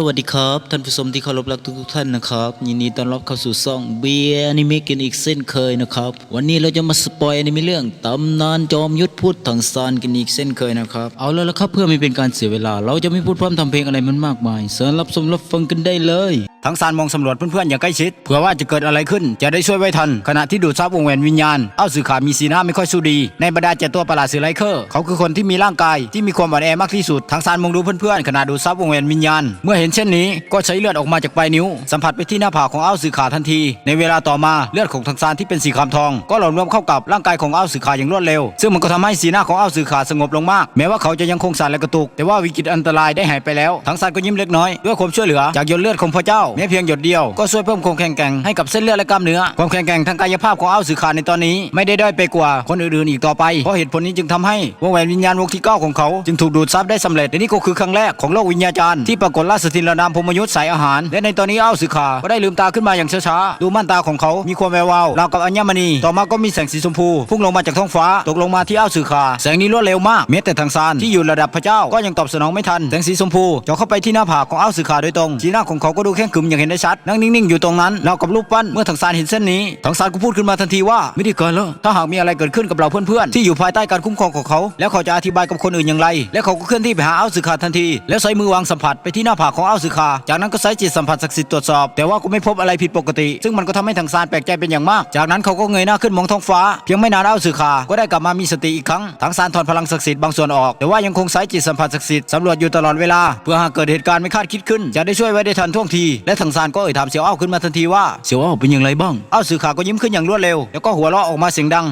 สวัสดีครับท่านผู้ชมที่เคารพรักทุกท่านนะครับยินดีต้อนรับเข้าสู่ซ่องเบียร์อนิเมะกันอีกเส้นเคยนะครับ วันนี้เราจะมาสปอยอนิเมะเรื่องตำนานจอมยุทธพูดถังซานกันอีกเส้นเคยนะครับเอาแล้วละครับเพื่อไม่เป็นการเสียเวลา เราจะไม่พูดพร่ำทำเพลงอะไรมันมากมายเสริญรับชมรับฟังกันได้เลย ทั้งซานมองสำรวจเพื่อนๆอย่างใกล้ชิดเผื่อว่าจะเกิดอะไรขึ้นจะได้ช่วยไว้ทัน ขณะที่ดูดซับวงแหวนวิญญาณเอ้าสื่อขามีสีหน้าไม่ค่อยสู้ดี ในบรรดาเจ็ดตัวประหลาดสื่อไลเคอร์เขาคือคนที่มีร่างกายที่มีความอ่อนแอมากที่สุดทั้งซานมองดูเพื่อนๆขณะดูดซับวงแหวนวิญญาณ เมื่อเห็นเช่นนี้ก็ใช้เลือดออกมาจากปลายนิ้ว สัมผัสไปที่หน้าผากของเอ้าสื่อขาทันที ในเวลาต่อมาเลือดของทั้งซานที่เป็นสีครามทอง ก็หล่นรวมเข้ากับร่างกายของเอ้าสื่อขาอย่างรวดเร็ว ซึ่งมันก็ทำให้สีหน้าของเอ้าสื่อขาสงบลงมาก แม้ว่าเขาจะยังคงสั่นและกระตุก แต่ว่าวิกฤตอันตรายได้หายไปแล้วทั้งซานก็ยิ้มเล็กน้อยด้วยความช่วยเหลือจากหยดเลือดของพระเจ้าแม้เพียงหยดเดียวก็ช่วยเพิ่มความแข็งแกร่งให้กับเส้นเลือดและกล้ามเนื้อความแข็งแกร่งทางกายภาพของอ้าวสือขาในตอนนี้ ไม่ได้ด้อยไปกว่าคนอื่นๆอีกต่อไปเพราะเหตุผลนี้จึงทำให้วงแหวนวิญญาณวงที่เก้าของเขาจึงถูกดูดซับได้สำเร็จและนี่ก็คือครั้งแรกของโลกวิญญาจารย์ที่ปรากฏราชสถินระนามพมยุทธ์สายอาหาร และในตอนนี้อ้าวสือขาก็ได้ลืมตาขึ้นมาอย่างช้าๆดูม่านตาของเขามีความแวววาวราวกับอัญมณีต่อมาก็มีแสงสีชมพูพุ่งลงมาจากท้องฟ้าตกลงมาที่อ้าสื่อขาแสงนี้รวดเร็วมากแม้แต่ทางซานที่อยู่ระดับพระเจ้าก็ยังตอบสนองไม่ทันแสงสีชมพูเจาะเข้าไปที่หน้าผากของอ้าสื่อขาโดยตรงสีหน้าของเขาก็ดูแข็งขึมอย่างเห็นได้ชัดนั่งนิ่งๆอยู่ตรงนั้นราวกับรูปปั้นเมื่อทางซานเห็นเส้นนี้ทางซานก็พูดขึ้นมาทันทีว่าไม่ได้เกินแล้วถ้าหากมีอะไรเกิดขึ้นกับเราเพื่อนๆที่อยู่ภายใต้การคุ้มครองของเขา แล้วเขาจะอธิบายกับคนอื่นอย่างไร และเขาก็เคลื่อนที่ไปหาอ้าวสื่อขาทันที แล้วใช้มือวางสัมผัสไปที่หน้าผากของอ้าวสื่อขาจากนั้นก็ใช้จิตสัมผัสศักดิ์สิทธิ์ตรวจสอบ แต่ว่าก็ไม่พบอะไรผิดปกติ ซึ่งมันก็ทำให้ทางซานแปลกใจเป็นอย่างมาก จากนั้นเขาก็เงยหน้าขึ้นมองท้องฟ้า เพียงไม่นานอ้าวสื่อขาก็ได้กลับมามีสติอีกครั้งทางซานถอนพลังศักดิ์สิทธิ์บางส่วนออก แต่ว่ายังคงใช้จิตสัมผัสศักดิ์สิทธิ์สำรวจอยู่ตลอดเวลา เพื่อหากเกิดเหตุการณ์ไม่คาดคิดขึ้น จะได้ช่วยไว้ได้ทันท่วงทีและทางซานก็เอ่ยถามเสี่ยวเอ้าขึ้นมาทันทีว่าเสี่ยวอ้าวเป็นอย่างไรบ้างเอ้าสื่อขาก็ยิ้มขึ้นอย่างรวดเร็วแล้วก็หัวเราะออกมาเสียงดัง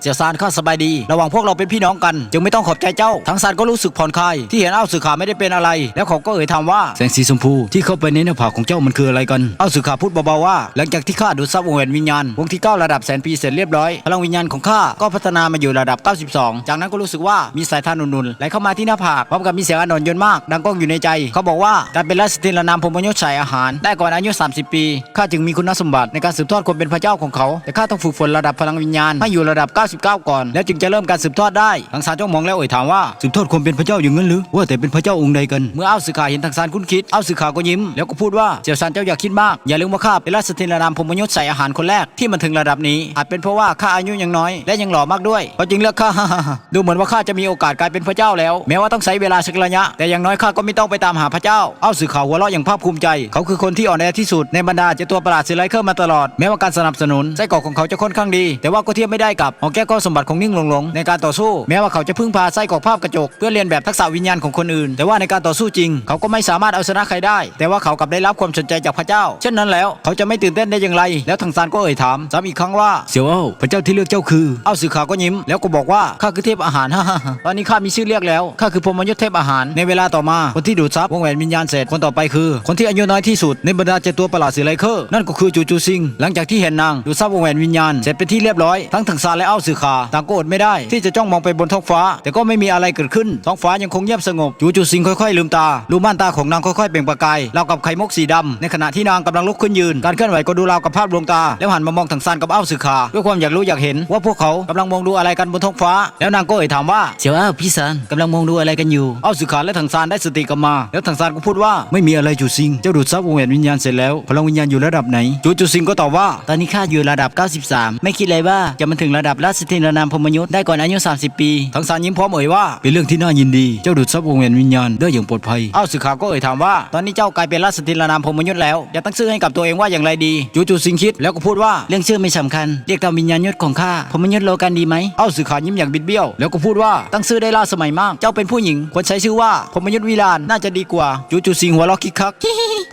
เสี่ยวซานข้าสบายดี ระหว่างพวกเราเป็นพี่น้องกัน จึงไม่ต้องขอบใจเจ้าทั้งซานก็รู้สึกผ่อนคลายที่เห็นเอ้าสื่อขาไม่ได้เป็นอะไร แล้วเขาก็เอ่ยถามว่าแสงสีชมพูที่เข้าไปในหน้าผากของเจ้ามันคืออะไรกันเอ้าสื่อขาพูดเบาๆว่า หลังจากที่ข้าดูดซับวงแหวนวิญญาณวงที่9ระดับแสนปีเสร็จเรียบร้อยพลังวิญญาณของข้าก็พัฒนามาอยู่ระดับ 92 จากนั้นก็รู้สึกว่ามีสายทานอุ่นๆไหลเข้ามาที่หน้าผากพร้อมกับมีเสียงอ่อนโยนมาก ดังก้องอยู่ในใจ เขาบอกว่าการเป็นราชสถินระนามพรหมยศสายอาหาร ได้ก่อนอายุ 30 ปีข้าจึงมีคุณสมบัติในการสืบทอดความเป็นพระเจ้าของเขา แต่ข้าต้องฝึกฝนระดับพลังวิญญาณให้อยู่ระดับ 99 ก่อน แล้วจึงจะเริ่มการสืบทอดได้ทางสารจ้องมองแล้วเอ่ยถามว่าสืบทอดความเป็นพระเจ้าอย่างนั้นหรือว่าแต่เป็นพระเจ้าองค์ใดกัน เมื่ออ้าวสื่อขาเห็นทางซานคุ้นคิดอ้าวสื่อขาก็ยิ้มแล้วก็พูดว่าเจียวซานเจ้าอย่าคิดมากอย่าลืมว่าข้าเป็นราชสถินระนามพรหมยศใส่อาหารคนแรกที่มันถึงระดับนี้ อาจเป็นเพราะว่าข้าอายุยังน้อย และยังหล่อมากด้วยเขาจึงเลือกข้าดูเหมือนว่าข้าจะมีโอกาสกลายเป็นพระเจ้าแล้ว แม้ว่าต้องใช้เวลาสักระยะ แต่อย่างน้อยข้าก็ไม่ต้องไปตามหาพระเจ้าอ้าวสื่อขาหัวเราะอย่างภาคภูมิใจเขาคือคนที่อ่อนแอที่สุดในบรรดาเจ้าตัวประหลาดสื่อไลเคอร์มาตลอดแม้ว่าการสนับสนุนไส้กรอกของเขาจะค่อนข้างดี แต่ว่าก็เทียบไม่ได้กับหอแก้วก้อนสมบัติของนิ่งหลงหลงในการต่อสู้ แม้ว่าเขาจะพึ่งพาไส้กรอกภาพกระจก เพื่อเรียนแบบทักษะวิญญาณของคนอื่น แต่ว่าในการต่อสู้จริง เขาก็ไม่สามารถเอาชนะใครได้ แต่ว่าเขากลับได้รับความสนใจจากพระเจ้า เช่นนั้นแล้วเขาจะไม่ตื่นเต้นได้อย่างไร แล้วทางซานก็เอ่ยถามซ้ำอีกครั้งว่าเสี่ยวอ้าวพระเจ้าที่เลือกเจ้าคือเอาสื่อข่าวก็ยิ้ม แล้วก็บอกว่าข้าคือเทพอาหารฮ่าฮ่าฮ่าตอนนี้ข้ามีชื่อเรียกแล้วข้าคือพรหมยุทธเทพอาหารในเวลาต่อมาคนที่ดูดซับวงแหวนวิญญาณเสร็จคนต่อไปคือ คนที่อายุน้อยที่สุดในบรรดาเจ็ดตัวประหลาดสีไลเคอร์นั่นก็คือจูจูซิง หลังจากที่เห็นนางดูดซับวงแหวนวิญญาณเสร็จเป็นที่เรียบร้อยทั้งทางซานและเอาสื่อข่าต่างก็อดไม่ได้ ที่จะจ้องมองไปบนท้องฟ้า แต่ก็ไม่มีอะไรเกิดขึ้น ท้องฟ้ายังคงเงียบสงบจูจูซิงค่อยๆลืมตาลูม่านตาของนางค่อยๆเปล่งประกายราวกับไข่มุกสีดำในขณะที่นางกำลังลุกขึ้นยืน การเคลื่อนไหวก็ดูราวกับภาพดวงตา แล้วหันมามองทางซานกับเอ้าสื่อข่าด้วยความอยากรู้อยากเห็นว่าพวกเขากำลังมองดูอะไรกันบนท้องฟ้า แล้วนางก็เอ่ยถามว่าเสี่ยวอ้าวพี่ซานกำลังมองดูอะไรกันอยู่เอาสื่อขานและทางซานได้สติกลับมา แล้วทางซานก็พูดว่าไม่มีอะไรจูซิงเจ้าดูดซับวงแหวนวิญญาณเสร็จแล้ว พลังวิญญาณอยู่ระดับไหน จูจูซิงก็ตอบว่า ตอนนี้ข้าอยู่ระดับ 93 ไม่คิดเลยว่าจะมาถึงระดับราชสถินนามพรหมยุทธ์ได้ก่อนอายุ 30 ปีทางซานยิ้มพร้อมเอ่ยว่า เป็นเรื่องที่น่ายินดี เจ้าดูดซับวงแหวนวิญญาณได้อย่างปลอดภัยเอาสื่อขาวก็เอ่ยถามว่า ตอนนี้เจ้ากลายเป็นราชสถินานามพรหมยุทธ์แล้ว จะตั้งชื่อให้กับตัวเองว่าอย่างไรดี จูจูซิงคิดแล้วก็พูดว่า เรื่องชื่อไม่สำคัญ เรียกตามวิญญาณยุทธของข้าพรหมยุทธ์โลกันดีไหมเอาสื่อขาวยิ้มอย่างบิดเบี้ยว แล้วก็พูดว่า ตั้งชื่อได้ล่าสมัยมาก เจ้าเป็นผู้หญิงควรใช้ชื่อว่าพรหมยุทธ์วิลานน่าจะดีกว่า จูจูซิงหัวเราะคิกคัก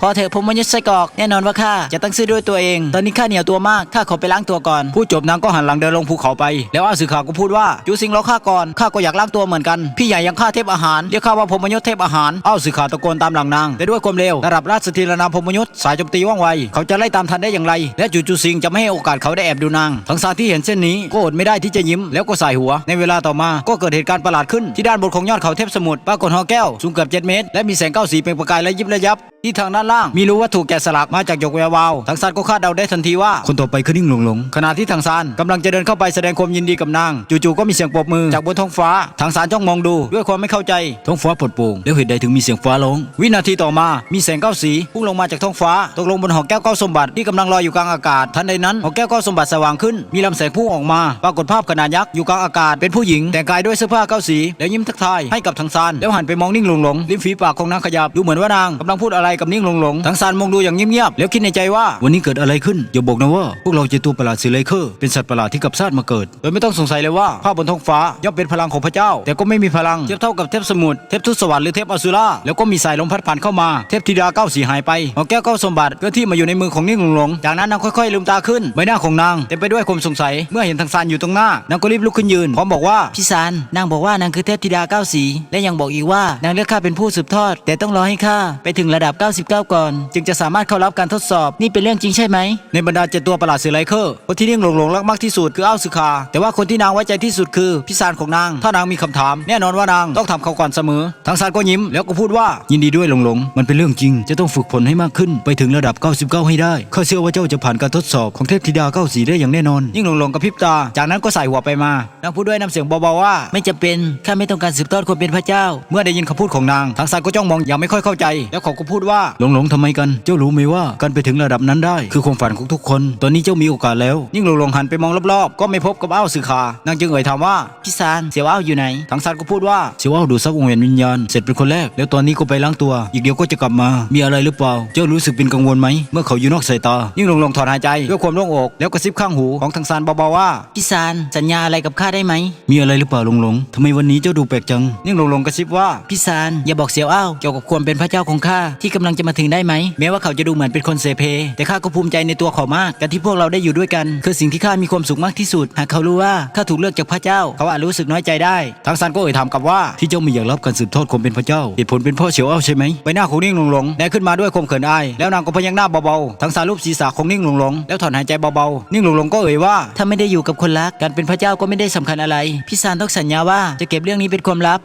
พอเถอะพรหมยุทธ์ไส้กรอก แน่นอนว่าข้าจะตั้งชื่อด้วยตัวเอง ตอนนี้ข้าเหนียวตัวมากข้าขอไปล้างตัวก่อนพูดจบนางก็หันหลังเดินลงภูเขาไป แล้วอาสื่อข่าวก็พูดว่าจูซิงรอข้าก่อนข้าก็อยากล้างตัวเหมือนกันพี่ใหญ่ยังข้าเทพอาหารเรียกข้าว่าพรหมยุทธเทพอาหารอ้าวสื่อข่าวตะโกนตามหลังนางแต่ด้วยความเร็วระดับราชสถิรนามพรหมยุทธสายโจมตีว่องไวเขาจะไล่ตามทันได้อย่างไร และจูจูซิงจะไม่ให้โอกาสเขาได้แอบดูนางทั้งซาที่เห็นเส้นนี้ก็อดไม่ได้ที่จะยิ้มแล้วก็สายหัว ในเวลาต่อมาก็เกิดเหตุการณ์ประหลาดขึ้นที่ด้านบนของยอดเขาเทพสมุทรปรากฏหอแก้วสูงเกือบ7เมตรและมีแสงเก้าสีเปล่งประกายและยิบระยับ ที่ทางด้านล่างมีรูวัตถุแกะสลักมาจากหยกแวววาวทางซานก็คาดเดาได้ทันทีว่าคนต่อไปคือนิ่งหลงหลงขณะที่ทางซานกำลังจะเดินเข้าไปแสดงความยินดีกับนาง จู่ๆก็มีเสียงปรบมือจากบนท้องฟ้าทางซานจ้องมองดูด้วยความไม่เข้าใจท้องฟ้าปลดโปร่งแล้วเหตุใดถึงมีเสียงฟ้าร้อง วินาทีต่อมามีแสงเก้าสีพุ่งลงมาจากท้องฟ้าตกลงบนหอแก้วเก้าสมบัติที่กำลังลอยอยู่กลางอากาศ ทันใดนั้นหอแก้วเก้าสมบัติสว่างขึ้นมีลำแสงพุ่งออกมาปรากฏภาพขนาดยักษ์อยู่กลางอากาศเป็นผู้หญิง แต่งกายด้วยเสื้อผ้าเก้าสีแล้วยิ้มทักทายให้กับทางซานแล้วหันไปมองนิ่งหลงหลงริมฝีปากของนางขยับดูเหมือนว่านางกำลังพูดอะไรกับนิ่งหลงหลงทางซานมองดูอย่างเงียบๆแล้วคิดในใจว่าวันนี้เกิดอะไรขึ้นอย่าบอกนะว่าพวกเราเจอตัวประหลาดสีไลเคอร์เป็นสัตว์ประหลาดที่กับชาติมาเกิดโดยไม่ต้องสงสัยเลยว่าภาพบนท้องฟ้าย่อมเป็นพลังของพระเจ้า แต่ก็ไม่มีพลังเทียบเท่ากับเทพสมุทรเทพทูตสวรรค์หรือเทพอสุราแล้วก็มีสายลมพัดผ่านเข้ามาเทพธิดาเก้าสีหายไปหอแก้วเก้าสมบัติก็ที่มาอยู่ในมือของนิ่งหลงหลงจากนั้นนางค่อยๆลืมตาขึ้นใบหน้าของนางเต็มไปด้วยความสงสัยเมื่อเห็นทางซานอยู่ตรงหน้านางก็รีบลุกขึ้นยืนพร้อมบอกว่าพี่สารนางบอกว่านางคือเทพธิดาเก้าสีและยังบอกอีกว่านางเลือกข้าเป็นผู้สืบทอด แต่ต้องรอให้ข้าไปถึงระดับ99 ก่อน จึงจะสามารถเข้ารับการทดสอบนี่เป็นเรื่องจริงใช่ไหม ในบรรดาเจ็ดตัวประหลาดเสือไลเคอร์คนที่นิ่งหลงหลงรักมากที่สุดคืออ้าวสึคาแต่ว่าคนที่นางไว้ใจที่สุดคือพี่ซานของนาง ถ้านางมีคำถาม แน่นอนว่านางต้องทำเขาก่อนเสมอทางซานก็ยิ้มแล้วก็พูดว่ายินดีด้วยหลงหลงมันเป็นเรื่องจริง จะต้องฝึกฝนให้มากขึ้น ไปถึงระดับ 99 ให้ได้ข้าเชื่อว่าเจ้าจะผ่านการทดสอบของเทพธิดาเก้าสีได้อย่างแน่นอน ยิ่งหลงหลงกระพริบตา จากนั้นก็ใส่หัวไปมานางพูดด้วยน้ำเสียงเบาๆว่า ไม่จำเป็นข้าไม่ต้องการสืบทอดความเป็นพระเจ้า เมื่อได้ยินคำพูดของนางทางซานก็จ้องมองอย่างไม่ค่อยเข้าใจ แล้วเขาก็พูดว่าหลงหลงทำไมกัน เจ้ารู้ไหมว่าการไปถึงระดับนั้นได้ คือความฝันของทุกคน ตอนนี้เจ้ามีโอกาสแล้ว ยิ่งหลงหลงหันไปมองรอบๆ ก็ไม่พบกับอ้าวสือขานางจึงเอ่ยถามว่าพี่สารเสี่ยวอ้าวอยู่ไหนทางซานก็พูดว่าเสียวอ้าวดูดซับวงแหวนวิญญาณเสร็จเป็นคนแรก แล้วตอนนี้ก็ไปล้างตัว อีกเดียวก็จะกลับมา มีอะไรหรือเปล่า เจ้ารู้สึกเป็นกังวลไหมเมื่อเขาอยู่นอกสายตา ยิ่งหลงหลงถอนหายใจด้วยความโล่งอกแล้วกระซิบข้างหูของทางซานเบาๆว่าพี่สารสัญญาอะไรกับข้าได้ไหมมีอะไรหรือเปล่าหลงหลงทำไมวันนี้เจ้าดูแปลกจังยิ่งหลงหลงกระซิบว่าพี่สารอย่าบอกเสี่ยวอ้าวเกี่ยวกับความเป็นพระเจ้าของข้าที่กำลังจะมาถึงได้ไหมแม้ว่าเขาจะดูเหมือนเป็นคนเซเพ แต่ข้าก็ภูมิใจในตัวเขามากการที่พวกเราได้อยู่ด้วยกัน คือสิ่งที่ข้ามีความสุขมากที่สุด หากเขารู้ว่าข้าถูกเลือกจากพระเจ้า เขาอาจรู้สึกน้อยใจได้ทางซานก็เอ่ยถามกลับว่าที่เจ้าไม่อยากรับการสืบทอดความเป็นพระเจ้าเหตุผลเป็นเพ่อเฉียวอ้าวใช่ไหมใบหน้าของนิ่งหลงหลงแดงขึ้นมาด้วยความเขินอายแล้วนางก็พยักหน้าเบาๆทางซานรูปศีรษะของนิ่งหลงหลงแล้วถอนหายใจเบาๆนิ่งหลงหลงก็เอ่ยว่าถ้าไม่ได้อยู่กับคนรักการเป็นพระเจ้าก็ไม่ได้สำคัญอะไรพี่สารต้องสัญญาว่าจะเก็บเรื่องนี้เป็นความลับ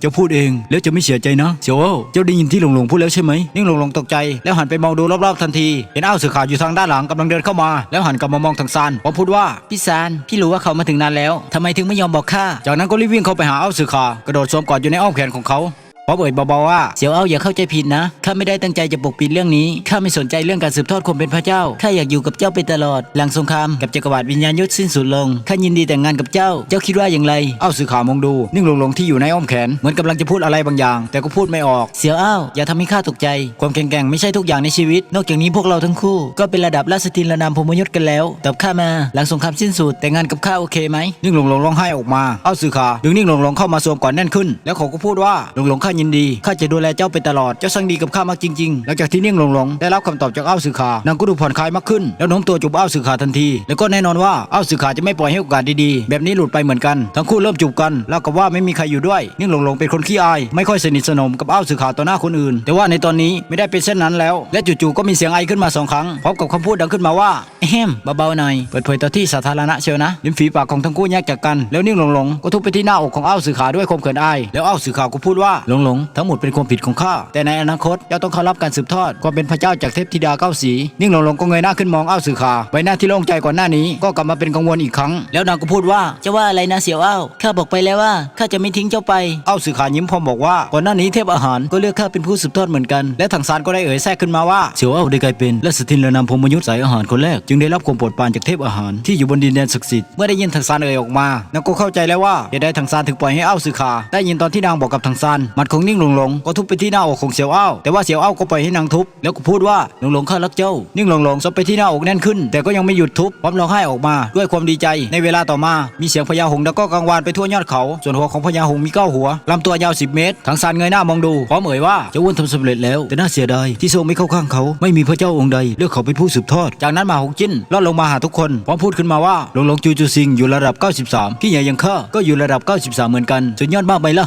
เจ้าพูดเองแล้วจะไม่เสียใจนะเฉียวอ้าวเจ้าได้ยินที่หลงหลงพูดแล้วใช่ไหมนิ่งหลงหลงตกใจ แล้วหันไปมองดูรอบๆทันที เห็นอ้าวเสือขาวอยู่ทางด้านหลังกำลังเดินเข้ามา แล้วหันกลับมามองทางซานพร้อมพูดว่าพี่สารพี่รู้ว่าเขามาถึงนานแล้วทำไมถึงไม่ยอมบอกข้าจากนั้นก็รีบวิ่งเข้าไปหาอ้าวเสือขาวกระโดดสวมกอดอยู่ในอ้อมแขนของเขา พร้อมเอ่ยเบาๆว่าเสี่ยวอ้าวอย่าเข้าใจผิดนะข้าไม่ได้ตั้งใจจะปกปิดเรื่องนี้ข้าไม่สนใจเรื่องการสืบทอดความเป็นพระเจ้าข้าอยากอยู่กับเจ้าไปตลอด หลังสงครามกับจักรวรรดิวิญญาณยุทธสิ้นสุดลงข้ายินดีแต่งงานกับเจ้า เจ้าคิดว่าอย่างไรอ้าวสื่อข่าวมองดู นิ่งหลงหลงที่อยู่ในอ้อมแขนเหมือนกำลังจะพูดอะไรบางอย่าง แต่ก็พูดไม่ออกเสี่ยวอ้าวอย่าทำให้ข้าตกใจ ความแข็งแกร่งไม่ใช่ทุกอย่างในชีวิต นอกจากนี้พวกเราทั้งคู่ ก็เป็นระดับราชทินระนามพมยุทธกันแล้วแต่ข้ามา หลังสงครามสิ้นสุดแต่งงานกับข้าโอเคไหมนิ่งหลงหลงร้องไห้ออกมาอ้าสือขาดึงนิ่งหลงหลงเข้ามาสวมก่อนแน่นขึ้น แล้วเขาก็พูดว่าหลงหลงข้ายินดีข้าจะดูแลเจ้าไปตลอด เจ้าสั่งดีกับข้ามากจริงๆ หลังจากที่นิ่งหลงหลงได้รับคำตอบจากอ้าวสือขานางก็ดูผ่อนคลายมากขึ้น แล้วโน้มตัวจูบอ้าวสือขาทันที แล้วก็แน่นอนว่าอ้าวสือขาจะไม่ปล่อยให้โอกาสดีๆ แบบนี้หลุดไปเหมือนกัน ทั้งคู่เริ่มจูบกัน แล้วกับว่าไม่มีใครอยู่ด้วย นิ่งหลงหลงเป็นคนขี้อาย ไม่ค่อยสนิทสนมกับอ้าวสือขาต่อหน้าคนอื่น แต่ว่าในตอนนี้ไม่ได้เป็นเช่นนั้นแล้ว และจู่ๆก็มีเสียงไอขึ้นมาสองครั้งพร้อมกับคำพูดดังขึ้นมาว่าแอมเบาๆหน่อยเปิดเผยต่อที่สาธารณะเชียวนะลิ้นฝีปากของทั้งคู่แยกจากกัน แล้วนิ่งหลงหลงก็ทุบไปที่หน้าอกของอ้าวสือขาด้วยความเขินอายแล้วอ้าวสือขาก็พูดว่าหลงหลง ทั้งหมดเป็นความผิดของข้า แต่ในอนาคตเจ้าต้องเข้ารับการสืบทอดความเป็นพระเจ้าจากเทพธิดาเก้าสี นิ่งหลงหลงก็เงยหน้าขึ้นมองอ้าวสื่อขาใบหน้าที่โล่งใจก่อนหน้านี้ ก็กลับมาเป็นกังวลอีกครั้ง แล้วนางก็พูดว่าจะว่าอะไรนะเสี่ยวอ้าวข้าบอกไปแล้วว่าข้าจะไม่ทิ้งเจ้าไปอ้าวสื่อขายิ้มพร้อมบอกว่าก่อนหน้านี้เทพอาหารก็เลือกข้าเป็นผู้สืบทอดเหมือนกัน และทางซานก็ได้เอ่ยแทรกขึ้นมาว่าเสี่ยวอ้าวได้กลายเป็นและสถินและนำพรหมยุทธสายอาหารคนแรกจึงได้รับความโปรดปรานจากเทพอาหารที่อยู่บนดินแดนศักดิ์สิทธิ์เมื่อได้ยินทางซานเอ่ยออกมานางก็เข้าใจแล้วว่าเหตุใดทางซานถึงปล่อยให้อ้าวสื่อขาได้ยินตอนที่นางบอกกับทางซานหมัดของนิ่งหลงหลงก็ทุบไปที่หน้าอกของเสี่ยวอ้าวแต่ว่าเสี่ยวอ้าวก็ปล่อยให้นางทุบ แล้วก็พูดว่าหลงหลงข้ารักเจ้า นิ่งหลงหลงซบไปที่หน้าอกแน่นขึ้น แต่ก็ยังไม่หยุดทุบพร้อมร้องไห้ออกมาด้วยความดีใจ ในเวลาต่อมา มีเสียงพญาหงส์แล้วก็กังวานไปทั่วยอดเขา ส่วนหัวของพญาหงส์มีเก้าหัวลำตัวยาว 10 เมตรทางซานเงยหน้ามองดูพร้อมเอ่ยว่าเจ้าอ้วนทำสำเร็จแล้ว แต่น่าเสียดายที่ทรงไม่เข้าข้างเขาไม่มีพระเจ้าองค์ใดเลือกเขาเป็นผู้สืบทอด จากนั้นมาหงจิ้นลอดลงมาหาทุกคนพร้อมพูดขึ้นมาว่าหลงหลงจูจูซิงอยู่ระดับ 93พี่ใหญ่ยังข้าก็อยู่ระดับ 93 เหมือนกันสุดยอดมากไปละ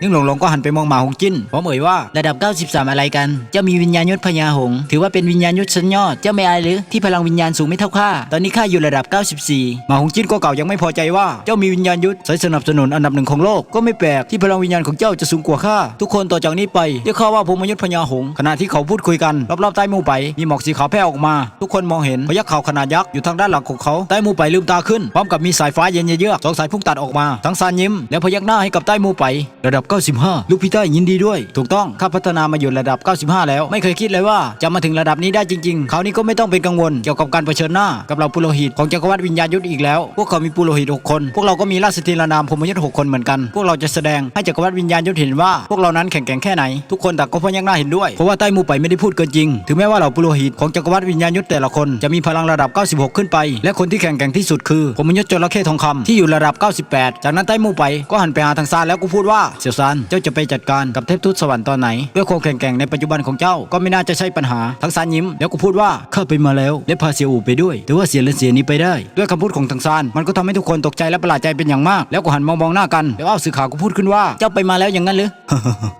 นิ่งหลงหลงก็หันไปมองหมาหงจิ้นพร้อมเอ่ยว่าระดับ 93 อะไรกัน เจ้ามีวิญญาณยุทธพญาหง ถือว่าเป็นวิญญาณยุทธชั้นยอด เจ้าไม่อายหรือที่พลังวิญญาณสูงไม่เท่าข้า ตอนนี้ข้าอยู่ระดับ 94 หมาหงจิ้นก็เก่ายังไม่พอใจว่าเจ้ามีวิญญาณยุทธสายสนับสนุนอันดับหนึ่งของโลก ก็ไม่แปลกที่พลังวิญญาณของเจ้าจะสูงกว่าข้า ทุกคนต่อจากนี้ไปเรียกข้าว่าพรหมยุทธพญาหง ขณะที่เขาพูดคุยกันรอบๆใต้มู่ไป มีหมอกสีขาวแผ่ออกมา ทุกคนมองเห็นพยักเขาขนาดยักษ์อยู่ทางด้านหลังของเขาใต้มู่ไปลืมตาขึ้นพร้อมกับมีสายฟ้าเย็นเยือกสองสายพุ่งตัดออกมา ทั้งซานยิ้ม แล้วพยักหน้าให้กับใต้มู่ไป ระดับ 95ลูกพี่ใต้ยินดีด้วย ถูกต้องข้าพัฒนามาอยู่ระดับ 95 แล้ว ไม่เคยคิดเลยว่าจะมาถึงระดับนี้ได้จริงๆ คราวนี้ก็ไม่ต้องเป็นกังวลเกี่ยวกับการเผชิญหน้ากับเราปุโรหิตของจักรวรรดิวิญญาณยุทธอีกแล้ว พวกเขามีปุโรหิต 6 คน พวกเราก็มีราชธินานามพมยุทธ6คนเหมือนกัน พวกเราจะแสดงให้จักรวรรดิวิญญาณยุทธเห็นว่าพวกเรานั้นแข็งแกร่งแค่ไหน ทุกคนต่างก็พยักหน้าเห็นด้วย เพราะว่าใต้หมู่ไปไม่ได้พูดเกินจริง ถึงแม้ว่าเราปุโรหิตของจักรวรรดิวิญญาณยุทธแต่ละคนจะมีพลังระดับ 96 ขึ้นไป และคนที่แข็งแกร่งที่สุดคือพมยุทธจระเข้ทองคำที่อยู่ระดับ 98 จากนั้นใต้หมู่ไปก็หันไปหาทางซานแล้วก็พูดว่าเสี่ยวซานเจ้าจะไปจัดการกับเทพทูตสวรรค์ตอนไหนด้วยความแข็งแกร่งในปัจจุบันของเจ้าก็ไม่น่าจะใช่ปัญหาทางซานยิ้มแล้วก็พูดว่าข้าไปมาแล้วและพาเสียวอู่ไปด้วย แต่ว่าเสียและเสียนี้ไปได้ ด้วยคำพูดของทางซานมันก็ทำให้ทุกคนตกใจและประหลาดใจเป็นอย่างมาก แล้วก็หันมามองหน้ากันแล้วอ้าวสื่อข่าวก็พูดขึ้นว่าเจ้าไปมาแล้วอย่างนั้นหรือ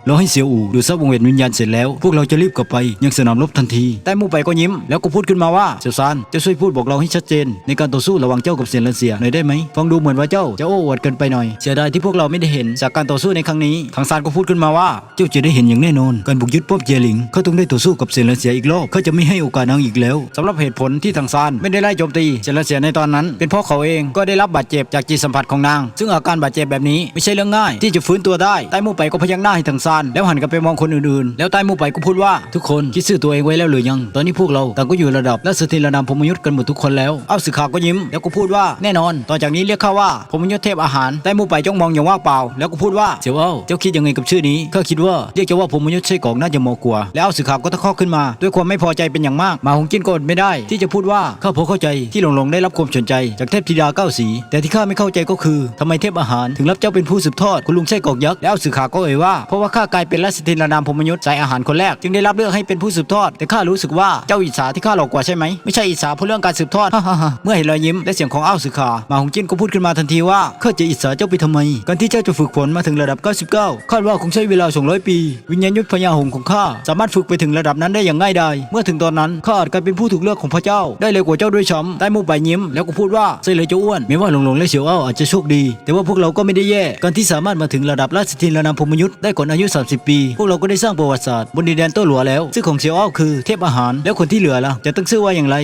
เราให้เสียวอู่ดูซับวงเวียนวิญญาณเสร็จแล้ว พวกเราจะรีบกลับไปยังสนามรบทันทีใต้หมู่ไปก็ยิ้มแล้วก็พูดขึ้นมาว่าเสียวซานเจ้าช่วยพูดบอกเราให้ชัดเจน ในการต่อสู้ระหว่างเจ้ากับเสียและเสียหน่อยได้ไหมฟังดูเหมือนว่าเจ้าจะโอ้อวดเกินไปหน่อย เสียดายที่พวกเราไม่ได้เห็นจากการต่อสู้ในครั้งนี้ทางซานก็พูดขึ้นมาว่าเจ้าจะได้เห็นอย่างแน่นอน การบุกยึดป้อมเจียหลิงเขาต้องได้ต่อสู้กับเสียนแลเสียอีกรอบเขาจะไม่ให้โอกาสนางอีกแล้วสำหรับเหตุผลที่ทางซานไม่ได้ไล่โจมตีเสียนแลเสียในตอนนั้น เป็นเพราะเขาเองก็ได้รับบาดเจ็บจากจิตสัมผัสของนาง ซึ่งอาการบาดเจ็บแบบนี้ไม่ใช่เรื่องง่าย ที่จะฟื้นตัวได้ใต้มู่ไปก็พยักหน้าให้ทางซานแล้วหันกลับไปมองคนอื่นๆ แล้วใต้มู่ไปก็พูดว่าทุกคนคิดซื่อตัวเองไว้แล้วหรือยัง ตอนนี้พวกเราต่างก็อยู่ระดับและสถิรนามพมยุทธ์กันหมดทุกคนแล้วอ้าวสึกขาวก็ยิ้มแล้วก็พูดว่าแน่นอนต่อจากนี้เรียกข้าว่าพมยุทธ์เทพอาหารใต้มู่ไปจ้องมองอย่างว่างเปล่า แล้วก็พูดว่าเสี่ยวเอ้าเจ้าคิดยังไงกับชื่อนี้ข้าคิดว่าเรียกจะว่าพรหมยุทธ์ใช่กองน่าจะเหมาะกว่าแล้วอ้าวสึกขาวก็ตะคอกขึ้นมา ด้วยความไม่พอใจเป็นอย่างมากมาหงจิ้นก็อดไม่ได้ ที่จะพูดว่าข้าพอเข้าใจที่หลงหลงได้รับความสนใจ จากเทพธิดาเก้าสี แต่ที่ข้าไม่เข้าใจก็คือทำไมเทพอาหาร ถึงรับเจ้าเป็นผู้สืบทอดคุณลุงไส้กอกยักษ์แล้วอ้าวสึกขาวก็เอ่ยว่าเพราะว่าข้ากลายเป็นราชธินานามพมยุทธ์สายอาหารคนแรกจึงได้รับเลือกให้เป็นผู้สืบทอด แต่ข้ารู้สึกว่าเจ้าอิจฉาที่ข้าหลอกกว่าใช่ไหมไม่ใช่อิจฉาเพราะเรื่องการสืบทอดเมื่อเห็นรอยยิ้มและเสียงของอ้าวสึกขามาหงจิ้นก็พูดขึ้นมาทันทีว่าข้าจะอิจฉาเจ้าไปทำไมการที่เจ้าจะฝึกฝนมาถึงระดับ 99คาดว่าคงใช้เวลา 200 ปี วิญญาณยุทธพญาหงของข้าสามารถฝึกไปถึงระดับนั้นได้อย่างง่ายดายเมื่อถึงตอนนั้นข้าอาจกลายเป็นผู้ถูกเลือกของพระเจ้า ได้เร็วกว่าเจ้าด้วยซ้ำใต้มุกใบยิ้มแล้วก็พูดว่าใช่เลยเจ้าอ้วนแม้ว่าหลงหลงและเฉียวอ้าวอาจจะโชคดี แต่ว่าพวกเราก็ไม่ได้แย่การที่สามารถมาถึงระดับราชทินระนามพมยุทธ์ได้ก่อนอายุ 30 ปี พวกเราก็ได้สร้างประวัติศาสตร์บนดินแดนโต้หลัวแล้วซึ่งของเฉียวอ้าวคือเทพอาหารแล้วคนที่เหลือล่ะจะตั้งชื่อว่าอย่างไร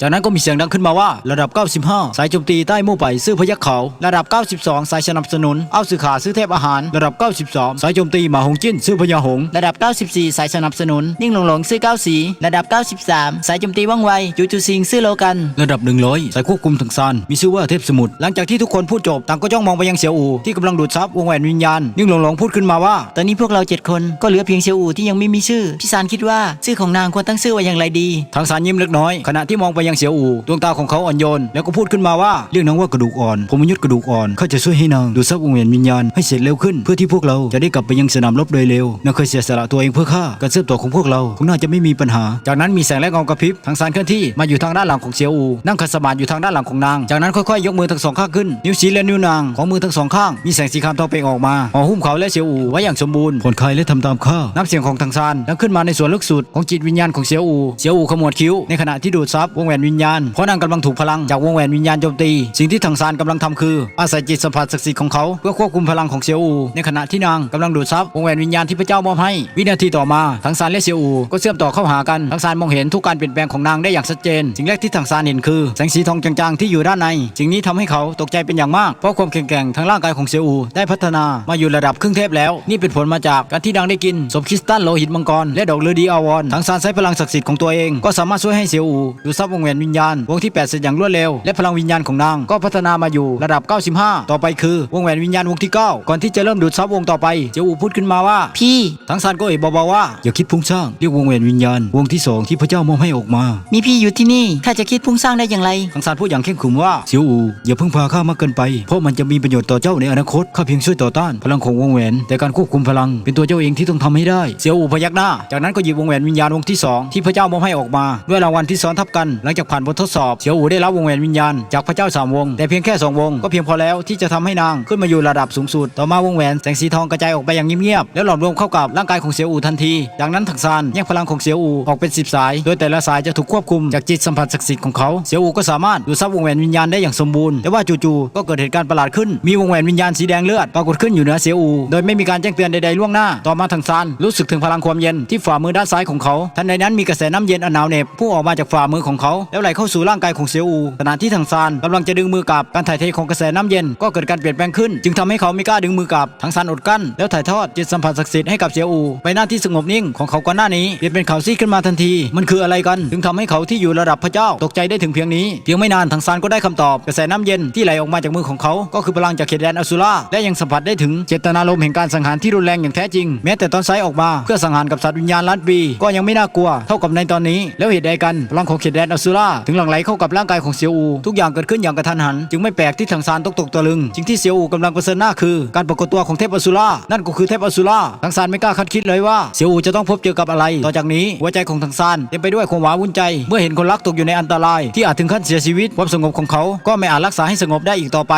จากนั้นก็มีเสียงดังขึ้นมาว่าระดับ 95 สายโจมตีใต้หมู่ไปซื้อพยักเขาระดับ 92 สายสนับสนุนเอาสื่อขาซื้อเทพอาหาร ระดับ 92 สายโจมตีหมาหงจิ้นซื้อพญาหงระดับ 94 สายสนับสนุน นิ่งหลงหลงซื่อ9สีระดับ 93 สายโจมตีว่องไวจูจูซิงซื่อโลกัน ระดับ 100 สายควบคุมถึงซานมีชื่อว่าเทพสมุทรหลังจากที่ทุกคนพูดจบต่างก็จ้องมองไปยังเสี่ยวอูที่กำลังดูดซับวงแหวนวิญญาณนิ่งหลงหลงพูดขึ้นมาว่า ตอนนี้พวกเราเจ็ดคนก็เหลือเพียงเซียวอูที่ยังไม่มีชื่อพี่ซานคิดว่าชื่อของนางควรตั้งชื่อว่าอย่างไรดีทางสารยิ้มเล็กน้อยขณะที่มองไปยังเสียวอูดวงตาของเขาอ่อนโยนแล้วก็พูดขึ้นมาว่าเรียกนางว่ากระดูกอ่อนผมมยุทธกระดูกอ่อนเขาจะช่วยให้นางดูดซับวงแหวนวิญญาณให้เสร็จเร็วขึ้นเพื่อที่พวกเราจะได้กลับไปยังสนามรบโดยเร็วนางเคยเสียสละตัวเองเพื่อข้าการเสื่อมต่อของพวกเราคงน่าจะไม่มีปัญหา จากนั้นมีแสงและเงากระพริบทางสารเคลื่อนที่มาอยู่ทางด้านหลังของเสียวอูนั่งขัดสมาธิอยู่ทางด้านหลังของนาง จากนั้นค่อยๆยกมือทั้งสองข้างขึ้นนิ้วชี้และนิ้วนางของมือทั้งสองข้างมีแสงสีครามทองเปล่งออกมาห่อหุ้มเขาและเสียวอูไว้อย่างสมบูรณ์ผ่อนคลายและทำตามข้าน้ำเสียงของทางซานดังขึ้นมาในส่วนลึกสุดของจิตวิญญาณของเสียวอูเสียวอูขมวดคิ้วในขณะที่ดูดซับวงแหวนวิญญาณ เพราะนางกำลังถูกพลังจากวงแหวนวิญญาณโจมตี สิ่งที่ทางซานกำลังทำคือ อาศัยจิตสัมผัสศักดิ์สิทธิ์ของเขาเพื่อควบคุมพลังของเสี่ยวอูในขณะที่นางกำลังดูดซับวงแหวนวิญญาณที่พระเจ้ามอบให้ วินาทีต่อมาทางซานและเสี่ยวอูก็เชื่อมต่อเข้าหากันทางซานมองเห็นทุกการเปลี่ยนแปลงของนางได้อย่างชัดเจน สิ่งแรกที่ทางซานเห็นคือแสงสีทองจางๆที่อยู่ด้านในสิ่งนี้ทำให้เขาตกใจเป็นอย่างมากเพราะความแข็งแกร่งทางร่างกายของเสี่ยวอูได้พัฒนามาอยู่ระดับครึ่งเทพแล้ว นี่เป็นผลมาจากการที่นางได้กินสมคริสตัลโลหิตมังกรและดอกฤดีอาวรณ์ทางซานใช้พลังศักดิ์สิทธิ์ของตัวเองก็สามารถช่วยให้เสี่ยวอูดูดซับวงแหวนวิญญาณ วงที่ 8 เสร็จอย่างรวดเร็ว และพลังวิญญาณของนางก็พัฒนามาอยู่ระดับ 95 ต่อไปคือวงแหวนวิญญาณวงที่ 9 ก่อนที่จะเริ่มดูดซับวงต่อไปเสี่ยวอูพูดขึ้นมาว่า พี่ ทั้งซานก็เอ่ยเบาๆว่าอย่าคิดพุ่งสร้างเรียกวงแหวนวิญญาณ วงที่สองที่พระเจ้ามอบให้ออกมา มีพี่อยู่ที่นี่ข้าจะคิดพุ่งสร้างได้อย่างไรทั้งซานพูดอย่างเข้มขรึมว่าเสียวอูอย่าเพิ่งพาข้ามากเกินไป เพราะมันจะมีประโยชน์ต่อเจ้าในอนาคตข้าเพียงช่วยต่อต้านพลังของวงแหวน แต่การควบคุมพลังเป็นตัวเจ้าเองที่ต้องทำให้ได้เสียวอูพยักหน้า จากนั้นก็หยิบวงแหวนวิญญาณวงที่สองที่พระเจ้ามอบให้ออกมาด้วยรางวัลที่ซ้อนทับกันหลังจากผ่านบททดสอบเสียวอูได้รับวงแหวนวิญญาณจากพระเจ้าสามวง แต่เพียงแค่สองวง ก็เพียงพอแล้วที่จะทำให้นางขึ้นมาอยู่ระดับสูงสุด ต่อมาวงแหวนแสงสีทองกระจายออกไปอย่างเงียบๆแล้วหลอมรวมเข้ากับร่างกายของเสียวอูทันทีจากนั้นถังซานแยกพลังของเสียวอูออกเป็นสิบสาย โดยแต่ละสายจะถูกควบคุมจากจิตสัมผัสศักดิ์สิทธิ์ของเขาเสียวอูก็สามารถดูดซับวงแหวนวิญญาณได้อย่างสมบูรณ์แต่ว่าจู่ๆก็เกิดเหตุการณ์ประหลาดขึ้นมีวงแหวนวิญญาณสีแดงเลือดปรากฏขึ้นอยู่เหนือเสียวอูโดยไม่มีการแจ้งเตือนใดๆล่วงหน้า ต่อมาถังซานรู้สึกถึงพลังความเย็นที่ฝ่ามือด้านซ้ายของเขาทันใดนั้นมีกระแสน้ำเย็นอันหนาวเหน็บพุ่งออกมาจากฝ่ามือของเขาแล้วไหลเข้าสู่ร่างกายของเสียวอูขณะที่ถังซานกำลังจะดึงมือกลับการถ่ายเทของกระแสน้ำเย็นก็เกิดการเปลี่ยนแปลงขึ้น จึงทำให้เขาไม่กล้าดึงมือกลับถังซานอดกั้นแล้วถ่ายทอดจิตสัมผัสศักดิ์สิทธิ์ให้กับเสียวอูใบหน้าที่สงบนิ่งของเขาก่อนหน้านี้เปลี่ยนเป็นขาวซีขึ้นมาทันที มันคืออะไรกัน ถึงทำให้เขาที่อยู่ระดับพระเจ้าตกใจได้ถึงเพียงนี้เพียงไม่นานถังซานก็ได้คำตอบกระแสน้ำเย็นที่ไหลออกมาจากมือของเขาก็คือพลังจากเขตแดนอสุราและยังสัมผัสได้ถึงเจตนารมณ์แห่งการสังหารที่รุนแรงอย่างแท้จริง แม้แต่ตอนไซออกมา เพื่อสังหารกับสัตว์วิญญาณล้านปีก็ยังไม่น่ากลัวเท่ากับในตอนนี้ แล้วเหตุใดกันพลังของเขตแดนอสุราถึงหลั่งไหลเข้ากับร่างกายของเซียวอู ทุกอย่างเกิดขึ้นอย่างกระทันหัน จึงไม่แปลกที่ถังซานตกตกตะลึงสิ่งที่เซียวอูกำลังเผชิญหน้าคือ การปรากฏตัวของเทพอสุรานั่นก็คือเทพอสุราถังซานไม่กล้าคาดคิดเลยว่าเซียวอูจะต้องพบเจอกับอะไร ต่อจากนี้หัวใจของถังซานเต็มไปด้วยความหวาวุ่นใจ เมื่อเห็นคนรักตกอยู่ในอันตราย ที่อาจถึงขั้นเสียชีวิตความสงบของเขาก็ไม่อาจรักษาให้สงบได้อีกต่อไป